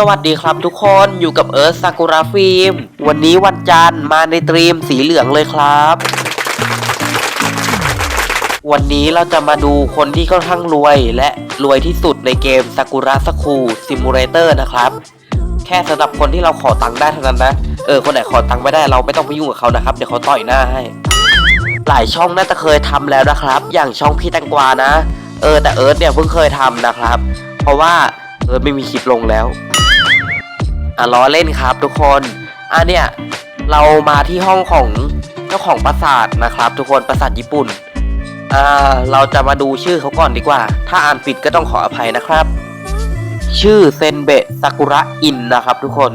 สวัสดีครับทุกคนอยู่กับเอิร์ธซากุระฟิล์มวันนี้วันจันทร์มาในตรีมสีเหลืองเลยครับ วันนี้เราจะมาดูคนที่ค่อนข้างรวยและรวยที่สุดในเกมซากุระสคูซิมูเลเตอร์นะครับ แค่สำหรับคนที่เราขอตังค์ได้เท่านั้นนะ เออ คนไหนขอตังค์ไม่ได้เราไม่ต้องไปยุ่งกับเขานะครับ เดี๋ยวเขาต่อยหน้าให้ หลายช่องน่าจะเคยทำแล้วนะครับ อย่างช่องพี่แตงกวานะ เออแต่เอิร์ธเนี่ยเพิ่งเคยทำนะครับ เพราะว่าเอิร์ธไม่มีคลิปลงแล้ว อะล้อเล่นครับทุกคนอะเนี่ยเรามาที่ห้องของเจ้าของปราสาทนะครับ ทุกคนปราสาทญี่ปุ่นอ่าเราจะมาดูชื่อเขาก่อนดีกว่า ถ้าอ่านผิดก็ต้องขออภัยนะครับ ชื่อเซนเบะซากุระอินนะครับทุกคน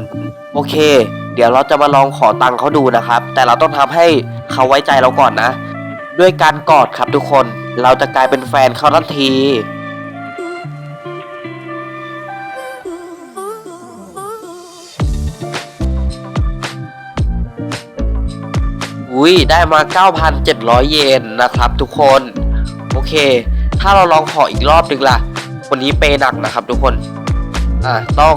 โอเค เดี๋ยวเราจะมาลองขอตังค์เขาดูนะครับ แต่เราต้องทำให้เขาไว้ใจเราก่อนนะ ด้วยการกอดครับทุกคนเราจะกลายเป็นแฟนเขาทันที อุ้ยได้มา 9,700 เยนนะครับทุกคน โอเค ถ้าเราลองขออีกรอบหนึ่งล่ะคนนี้เปย์หนักนะครับทุกคน อะต้อง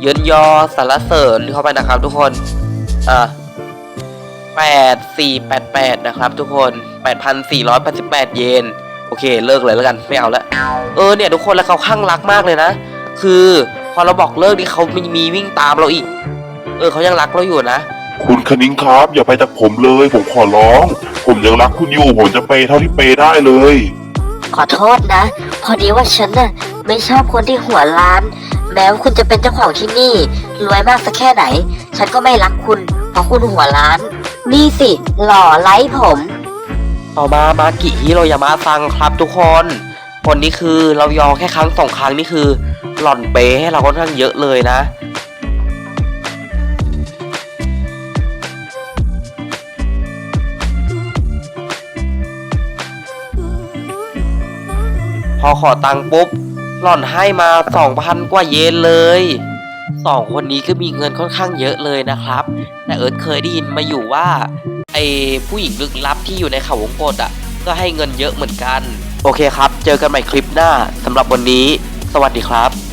เยินยอสารเสริญเข้าไปนะครับทุกคน อะ8488นะครับทุกคน8,488เยน โอเคเลิกเลยแล้วกันไม่เอาละ เออเนี่ยทุกคนแล้วเขาข้างรักมากเลยนะ คือพอเราบอกเลิกนี่เขามีมีวิ่งตามเราอีก เออเขายังรักเราอยู่นะ คุณคณิงครับอย่าไปจากผมเลย ผมขอร้อง ผมยังรักคุณอยู่ผมจะเปย์เท่าที่เปย์ได้เลย ขอโทษนะ พอดีว่าฉันน่ะไม่ชอบคนที่หัวล้าน แม้ว่าคุณจะเป็นเจ้าของที่นี่ รวยมากสักแค่ไหน ฉันก็ไม่รักคุณ เพราะคุณหัวล้าน นี่สิ หล่อไล้ผม ต่อมามากิฮิโรยามะซังครับทุกคนคนนี้คือเรายอแค่ครั้งสองครั้งนี่คือ หล่อนเปย์ให้เราค่อนข้างเยอะเลยนะ พอขอตังค์ปุ๊บ หล่อนให้มาสองพันกว่าเยนเลยสองคนนี้ก็มีเงินค่อนข้างเยอะเลยนะครับ แต่เอิร์ธเคยได้ยินมาอยู่ว่าไอผู้หญิงลึกลับที่อยู่ในเขาวงกตอะ ก็ให้เงินเยอะเหมือนกัน โอเคครับ เจอกันใหม่คลิปหน้าสำหรับวันนี้ สวัสดีครับ